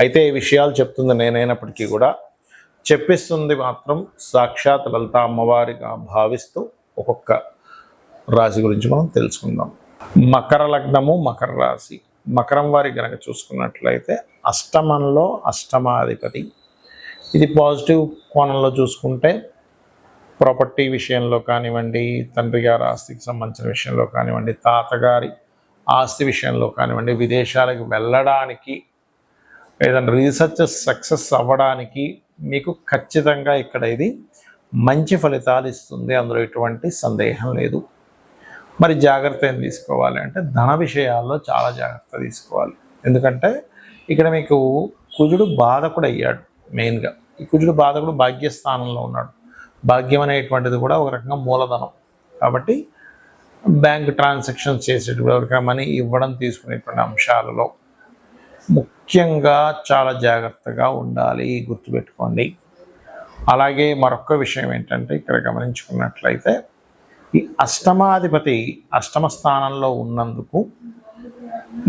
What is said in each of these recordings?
అయితే ఈ విషయాలు చెప్తుంది నేనైనప్పటికీ కూడా. చెప్పిస్తుంది మాత్రం సాక్షాత్ లలిత అమ్మవారిగా భావిస్తూ ఒక్కొక్క రాశి గురించి మనం తెలుసుకుందాం. మకర లగ్నము మకర రాశి. మకరం వారి కనుక చూసుకున్నట్లయితే అష్టమంలో అష్టమాధిపతి. ఇది పాజిటివ్ కోణంలో చూసుకుంటే ప్రాపర్టీ విషయంలో కానివ్వండి తండ్రి గారి ఆస్తికి సంబంధించిన విషయంలో కానివ్వండి తాతగారి ఆస్తి విషయంలో కానివ్వండి విదేశాలకు వెళ్ళడానికి ఏదైనా రీసెర్చ్ సక్సెస్ అవ్వడానికి మీకు ఖచ్చితంగా ఇక్కడ ఇది మంచి ఫలితాలు ఇస్తుంది. అందులో ఎటువంటి సందేహం లేదు. మరి జాగ్రత్త ఏం తీసుకోవాలి అంటే ధన విషయాల్లో చాలా జాగ్రత్త తీసుకోవాలి. ఎందుకంటే ఇక్కడ మీకు కుజుడు బాధకుడు అయ్యాడు మెయిన్గా ఈ కుజుడు బాధకుడు భాగ్యస్థానంలో ఉన్నాడు. భాగ్యం అనేటువంటిది కూడా ఒక రకంగా మూలధనం. కాబట్టి బ్యాంక్ ట్రాన్సాక్షన్స్ చేసేటప్పుడు ఎవరికైనా మనీ ఇవ్వడం తీసుకునేటువంటి అంశాలలో ముఖ్యంగా చాలా జాగ్రత్తగా ఉండాలి గుర్తుపెట్టుకోండి. అలాగే మరొక విషయం ఏంటంటే ఇక్కడ గమనించుకున్నట్లయితే ఈ అష్టమాధిపతి అష్టమ స్థానంలో ఉన్నందుకు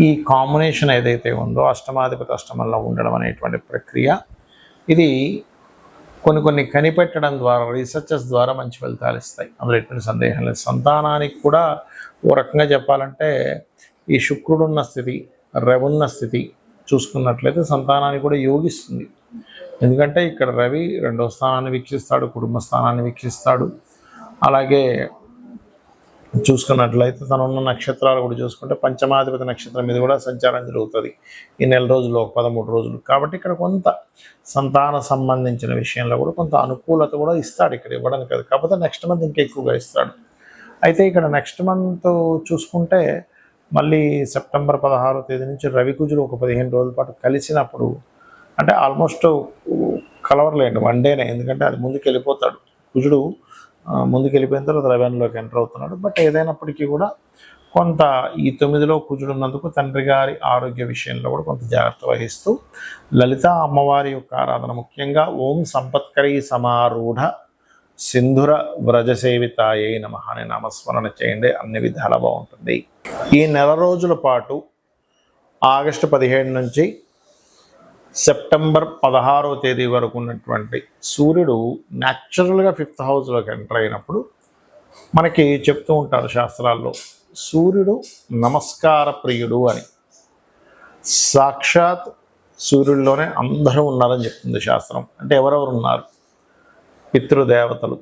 ఈ కాంబినేషన్ ఏదైతే ఉందో అష్టమాధిపతి అష్టమంలో ఉండడం అనేటువంటి ప్రక్రియ ఇది కొన్ని కొన్ని కనిపెట్టడం ద్వారా రీసెర్చెస్ ద్వారా మంచి ఫలితాలు ఇస్తాయి. అందులో ఎటువంటి సందేహం లేదు. సంతానానికి కూడా ఓ రకంగా చెప్పాలంటే ఈ శుక్రుడున్న స్థితి రవున్న స్థితి చూసుకున్నట్లయితే సంతానాన్ని కూడా యోగిస్తుంది. ఎందుకంటే ఇక్కడ రవి రెండో స్థానాన్ని వీక్షిస్తాడు కుటుంబ స్థానాన్ని వీక్షిస్తాడు. అలాగే చూసుకున్నట్లయితే తను ఉన్న నక్షత్రాలు కూడా చూసుకుంటే పంచమాధిపతి నక్షత్రం మీద కూడా సంచారం జరుగుతుంది. ఈ నెల రోజులు ఒక పదమూడు రోజులు. కాబట్టి ఇక్కడ కొంత సంతాన సంబంధించిన విషయంలో కూడా కొంత అనుకూలత కూడా ఇస్తాడు ఇక్కడ ఇవ్వడానికి. కాదు కాకపోతే నెక్స్ట్ మంత్ ఇంకా ఎక్కువగా ఇస్తాడు. అయితే ఇక్కడ నెక్స్ట్ మంత్ చూసుకుంటే మళ్ళీ సెప్టెంబర్ పదహారో తేదీ నుంచి రవికుజులు ఒక పదిహేను రోజుల పాటు కలిసినప్పుడు అంటే ఆల్మోస్ట్ కలవర్లేండి వన్ డేనే ఎందుకంటే అది ముందుకు వెళ్ళిపోతాడు. కుజుడు ముందుకు వెళ్ళిపోయిన తర్వాత రవెన్లోకి ఎంటర్ అవుతున్నాడు. బట్ ఏదైనప్పటికీ కూడా కొంత ఈ తొమ్మిదిలో కుజుడు ఉన్నందుకు తండ్రి గారి ఆరోగ్య విషయంలో కూడా కొంత జాగ్రత్త వహిస్తూ లలిత అమ్మవారి యొక్క ఆరాధన ముఖ్యంగా ఓం సంపత్కరీ సమారూఢ సింధుర వ్రజసేవితాయే నమ అని నామస్మరణ చేయండి. అన్ని విధాల బాగుంటుంది. ఈ నెల రోజుల పాటు ఆగస్టు పదిహేడు నుంచి సెప్టెంబర్ పదహారో తేదీ వరకు ఉన్నటువంటి సూర్యుడు న్యాచురల్గా ఫిఫ్త్ హౌస్లోకి ఎంటర్ అయినప్పుడు మనకి చెప్తూ ఉంటారు శాస్త్రాల్లో సూర్యుడు నమస్కార ప్రియుడు అని. సాక్షాత్ సూర్యుడిలోనే అందరూ ఉన్నారని చెప్తుంది శాస్త్రం. అంటే ఎవరెవరు ఉన్నారు? పితృదేవతలు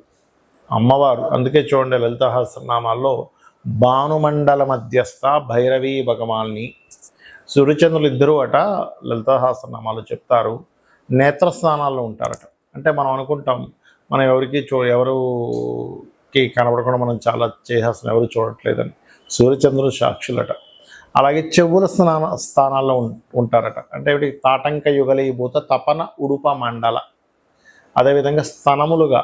అమ్మవారు. అందుకే చూడండి లలితహస్రనామాల్లో భానుమండల మధ్యస్థ భైరవీ భగవాన్ని. సూర్యచంద్రులు ఇద్దరు అట లలితహాసనామాలు చెప్తారు. నేత్రస్థానాల్లో ఉంటారట. అంటే మనం అనుకుంటాం మనం ఎవరికి చూ ఎవరుకి కనబడకుండా మనం చాలా చేసేస్తున్నాం ఎవరు చూడట్లేదని. సూర్యచంద్రుడు సాక్షులట. అలాగే చెవుల స్నాన స్థానాల్లో ఉం- ఉంటారట. అంటే ఇవి తాటంక యుగలీభూత తపన ఉడుప మండల. అదేవిధంగా స్థనములుగా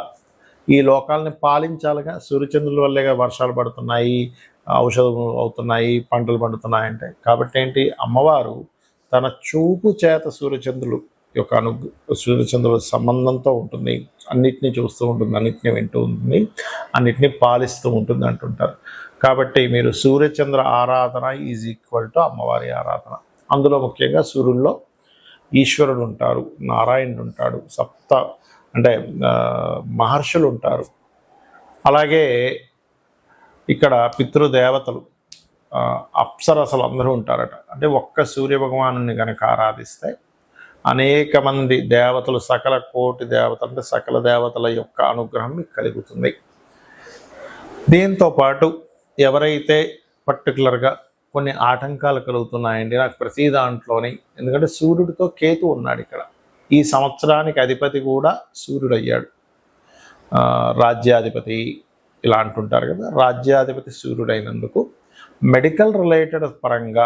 ఈ లోకాలని పాలించాలిగా. సూర్యచంద్రుల వల్లేగా వర్షాలు పడుతున్నాయి ఔషధం అవుతున్నాయి పంటలు పండుతున్నాయి అంటే. కాబట్టి ఏంటి? అమ్మవారు తన చూపు చేత సూర్యచంద్రులు యొక్క అను సూర్యచంద్రుల సంబంధంతో ఉంటుంది. అన్నిటినీ చూస్తూ ఉంటుంది అన్నిటినీ వింటూ ఉంటుంది అన్నిటినీ పాలిస్తూ ఉంటుంది అంటుంటారు. కాబట్టి మీరు సూర్యచంద్ర ఆరాధన ఈజ్ ఈక్వల్ టు అమ్మవారి ఆరాధన. అందులో ముఖ్యంగా సూర్యుల్లో ఈశ్వరుడు ఉంటారు నారాయణుడు ఉంటాడు సప్త అంటే మహర్షులు ఉంటారు అలాగే ఇక్కడ పితృదేవతలు అప్సరసలు అందరూ ఉంటారట. అంటే ఒక్క సూర్య భగవాను కనుక ఆరాధిస్తే అనేక మంది దేవతలు సకల కోటి దేవతలు అంటే సకల దేవతల యొక్క అనుగ్రహం మీకు కలుగుతుంది. దీంతో పాటు ఎవరైతే పర్టికులర్గా కొన్ని ఆటంకాలు కలుగుతున్నాయండి నాకు ప్రతి దాంట్లోని ఎందుకంటే సూర్యుడితో కేతు ఉన్నాడు ఇక్కడ. ఈ సంవత్సరానికి అధిపతి కూడా సూర్యుడు అయ్యాడు రాజ్యాధిపతి ఇలా అంటుంటారు కదా రాజ్యాధిపతి సూర్యుడైనందుకు మెడికల్ రిలేటెడ్ పరంగా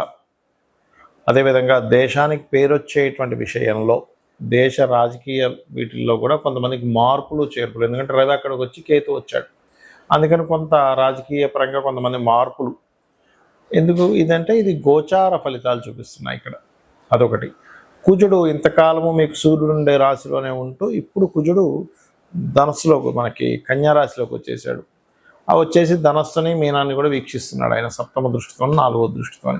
అదేవిధంగా దేశానికి పేరొచ్చేటువంటి విషయంలో దేశ రాజకీయ వీటిల్లో కూడా కొంతమందికి మార్పులు చేర్పులు ఎందుకంటే రవి అక్కడికి వచ్చి కేతు వచ్చాడు. అందుకని కొంత రాజకీయ పరంగా కొంతమంది మార్పులు. ఎందుకు? ఇదంటే ఇది గోచార ఫలితాలు చూపిస్తున్నాయి ఇక్కడ. అదొకటి. కుజుడు ఇంతకాలము మీకు సూర్యుడు ఉండే రాశిలోనే ఉంటూ ఇప్పుడు కుజుడు ధనస్సులోకి మనకి కన్యా రాశిలోకి వచ్చేసాడు. ఆ వచ్చేసి ధనస్సుని మీనాన్ని కూడా వీక్షిస్తున్నాడు ఆయన సప్తమ దృష్టితో నాలుగో దృష్టితో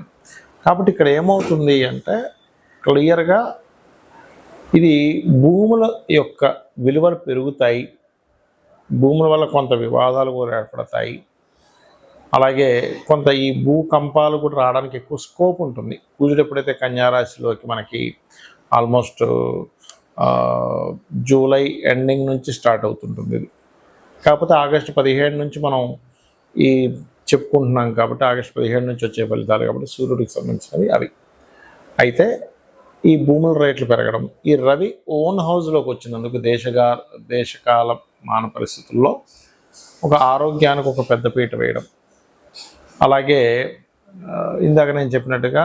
కాబట్టి ఇక్కడ ఏమవుతుంది అంటే క్లియర్గా ఇది భూముల యొక్క విలువలు పెరుగుతాయి. భూముల వల్ల కొంత వివాదాలు కూడా ఏర్పడతాయి. అలాగే కొంత ఈ భూకంపాలు కూడా రావడానికి ఎక్కువ స్కోప్ ఉంటుంది. కుజుడు ఎప్పుడైతే కన్యారాశిలోకి మనకి ఆల్మోస్ట్ జూలై ఎండింగ్ నుంచి స్టార్ట్ అవుతుంటుంది ఇది. కాకపోతే ఆగస్టు పదిహేడు నుంచి మనం ఈ చెప్పుకుంటున్నాం కాబట్టి ఆగస్టు పదిహేడు నుంచి వచ్చే ఫలితాలు కాబట్టి సూర్యుడికి సంబంధించినవి అవి. అయితే ఈ భూముల రేట్లు పెరగడం ఈ రవి ఓన్ హౌస్లోకి వచ్చినందుకు దేశగా దేశకాల మాన పరిస్థితుల్లో ఒక ఆరోగ్యానికి ఒక పెద్దపీట వేయడం అలాగే ఇందాక నేను చెప్పినట్టుగా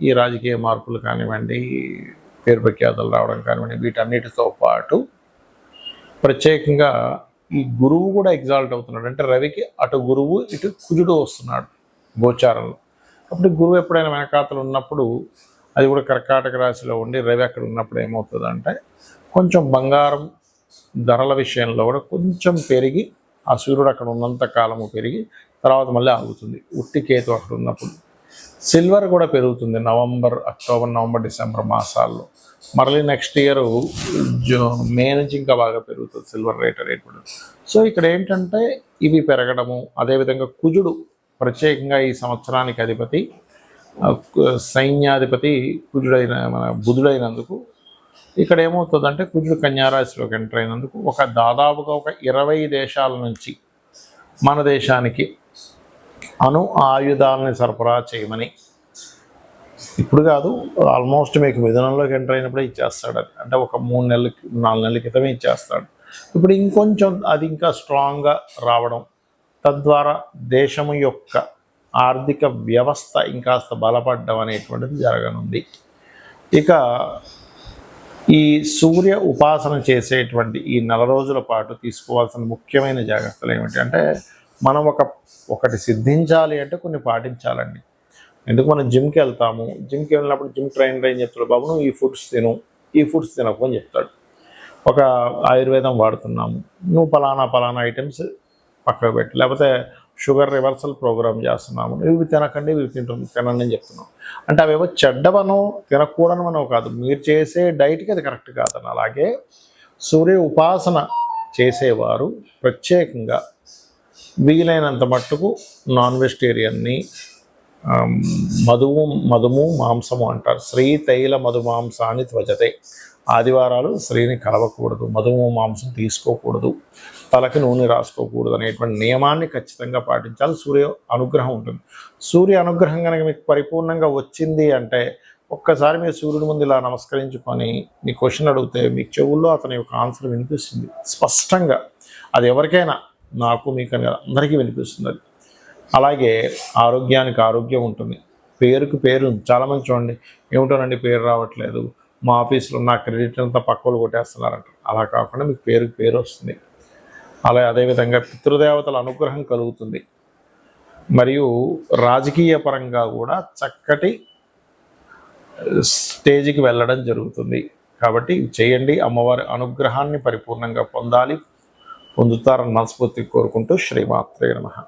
ఈ రాజకీయ మార్పులు కానివ్వండి పేరు ప్రఖ్యాతలు రావడం కానివ్వండి వీటన్నిటితో పాటు ప్రత్యేకంగా ఈ గురువు కూడా ఎగ్జాల్ట్ అవుతున్నాడు. అంటే రవికి అటు గురువు ఇటు కుజుడు వస్తున్నాడు గోచారంలో. అప్పుడు గురువు ఎప్పుడైనా వెనకాతలు ఉన్నప్పుడు అది కూడా కర్కాటక రాశిలో ఉండి రవి అక్కడ ఉన్నప్పుడు ఏమవుతుందంటే కొంచెం బంగారం ధరల విషయంలో కూడా కొంచెం పెరిగి ఆ సూర్యుడు అక్కడ ఉన్నంత కాలము పెరిగి తర్వాత మళ్ళీ ఆగుతుంది. ఉట్టి కేతు అక్కడ ఉన్నప్పుడు. సిల్వర్ కూడా పెరుగుతుంది నవంబర్ అక్టోబర్ నవంబర్ డిసెంబర్ మాసాల్లో. మరలి నెక్స్ట్ ఇయర్ జూ మే నుంచి ఇంకా బాగా పెరుగుతుంది సిల్వర్ రేట్ రేట్ కూడా సో ఇక్కడ ఏంటంటే ఇవి పెరగడము అదేవిధంగా కుజుడు ప్రత్యేకంగా ఈ సంవత్సరానికి అధిపతి సైన్యాధిపతి కుజుడైన మన బుధుడైనందుకు ఇక్కడ ఏమవుతుందంటే కుజుడు కన్యారాశిలోకి ఎంటర్ అయినందుకు ఒక దాదాపుగా ఒక ఇరవై దేశాల నుంచి మన దేశానికి అణు ఆయుధాలని సరఫరా చేయమని. ఇప్పుడు కాదు ఆల్మోస్ట్ మీకు విధానంలోకి ఎంటర్ అయినప్పుడే ఇచ్చేస్తాడు అది. అంటే ఒక మూడు నెలలకి నాలుగు నెలల క్రితమే ఇచ్చేస్తాడు. ఇప్పుడు ఇంకొంచెం అది ఇంకా స్ట్రాంగ్గా రావడం తద్వారా దేశము యొక్క ఆర్థిక వ్యవస్థ ఇంకాస్త బలపడడం అనేటువంటిది జరగనుంది. ఇక ఈ సూర్య ఉపాసన చేసేటువంటి ఈ నెల రోజుల పాటు తీసుకోవాల్సిన ముఖ్యమైన జాగ్రత్తలు ఏమిటి అంటే మనం ఒక ఒకటి సిద్ధించాలి అంటే కొన్ని పాటించాలండి. ఎందుకు మనం జిమ్కి వెళ్తాము జిమ్కి వెళ్ళినప్పుడు జిమ్ ట్రైనర్ ఏం చెప్తాడు బాబు నువ్వు ఈ ఫుడ్స్ తిను ఈ ఫుడ్స్ తినకు అని చెప్తాడు. ఒక ఆయుర్వేదం వాడుతున్నాము నువ్వు పలానా పలానా ఐటమ్స్ పక్కకు పెట్టు. లేకపోతే షుగర్ రివర్సల్ ప్రోగ్రామ్ చేస్తున్నాము. ఇవి తినకండి ఇవి తింటుంది తినండి అని చెప్తున్నాం. అంటే అవేవో చెడ్డవనో తినకూడనమనో కాదు. మీరు చేసే డైట్కి అది కరెక్ట్ కాదని అలాగే సూర్య ఉపాసన చేసేవారు ప్రత్యేకంగా వీలైనంత మట్టుకు నాన్ వెజిటేరియన్ని మధువు మధుము మాంసము అంటారు. శ్రీ తైల మధు మాంసాన్ని త్వజతే ఆదివారాలు స్త్రీని కలవకూడదు. మధుము మాంసం తీసుకోకూడదు. తలకి నూనె రాసుకోకూడదు అనేటువంటి నియమాన్ని ఖచ్చితంగా పాటించాలి. సూర్య అనుగ్రహం ఉంటుంది. సూర్య అనుగ్రహం కనుక మీకు పరిపూర్ణంగా వచ్చింది అంటే ఒక్కసారి మీరు సూర్యుడి ముందు ఇలా నమస్కరించుకొని మీ క్వశ్చన్ అడిగితే మీ చెవుల్లో అతని యొక్క ఆన్సర్ వినిపిస్తుంది. స్పష్టంగా. అది ఎవరికైనా నాకు మీకు అందరికీ వినిపిస్తుంది అది. అలాగే ఆరోగ్యానికి ఆరోగ్యం ఉంటుంది. పేరుకి పేరు చాలామంది చూడండి ఏమిటోనండి పేరు రావట్లేదు. మా ఆఫీస్లో నా క్రెడిట్ అంతా పక్కలు కొట్టేస్తున్నారంట. అలా కాకుండా మీకు పేరుకి పేరు వస్తుంది. అలా అదేవిధంగా పితృదేవతల అనుగ్రహం కలుగుతుంది. మరియు రాజకీయ పరంగా కూడా చక్కటి స్టేజ్కి వెళ్ళడం జరుగుతుంది. కాబట్టి చేయండి అమ్మవారి అనుగ్రహాన్ని పరిపూర్ణంగా పొందాలి. పొందుతారని మనస్ఫూర్తి కోరుకుంటూ శ్రీమాత్రే నమ.